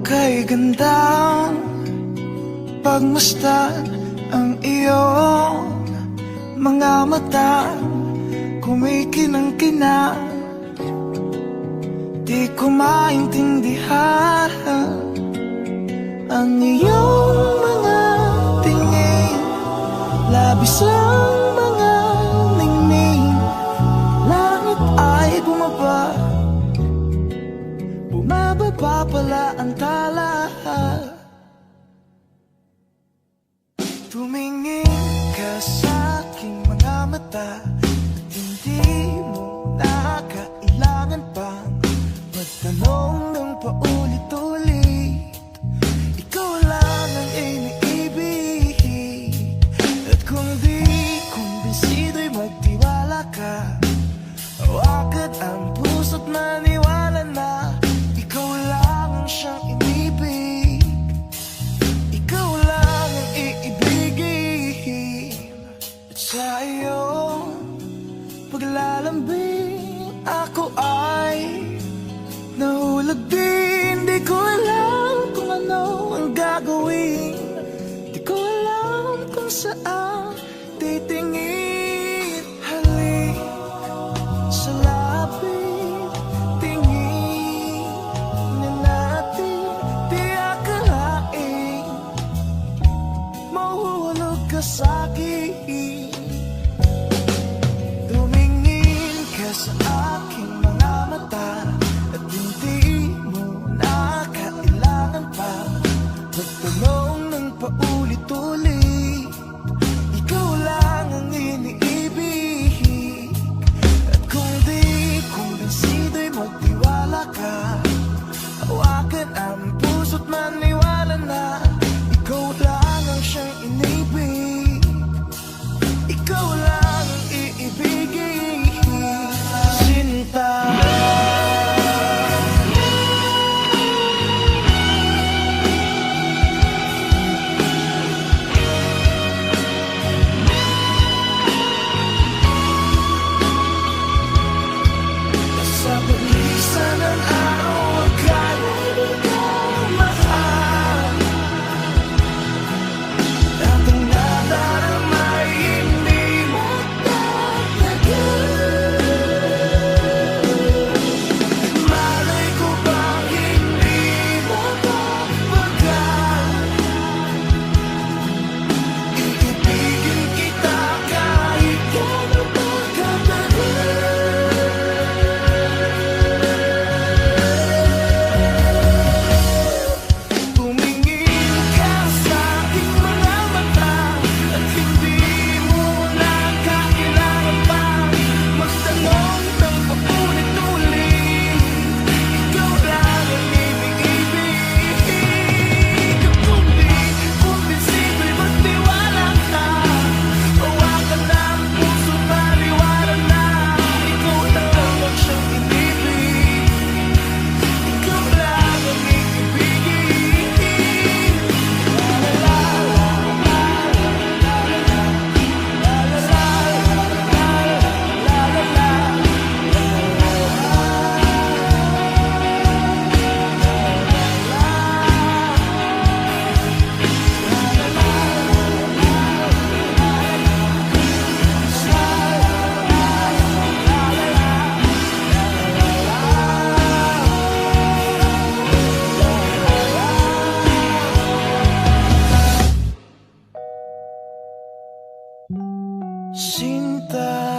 kay gandang Pagmasdan ang iyong mga mata. Kumikinang-kina. Di ko maintindihan Ang iyong Tumingin ka sa aking mga mata At hindi mo na kailangan pang Magtanong ng paulit-ulit. Ikaw lang ang iniibig At kung di kumbinsido'y magtiwala ka Hawakan ang puso't maniwala na Ikaw lang ang siyang inibig din Di ko alam kung ano ang gagawin. Di ko alam kung saan titingin. Halik sa lapit Tingin na natin Di akalain Mahuhulog ka sa'kin cinta.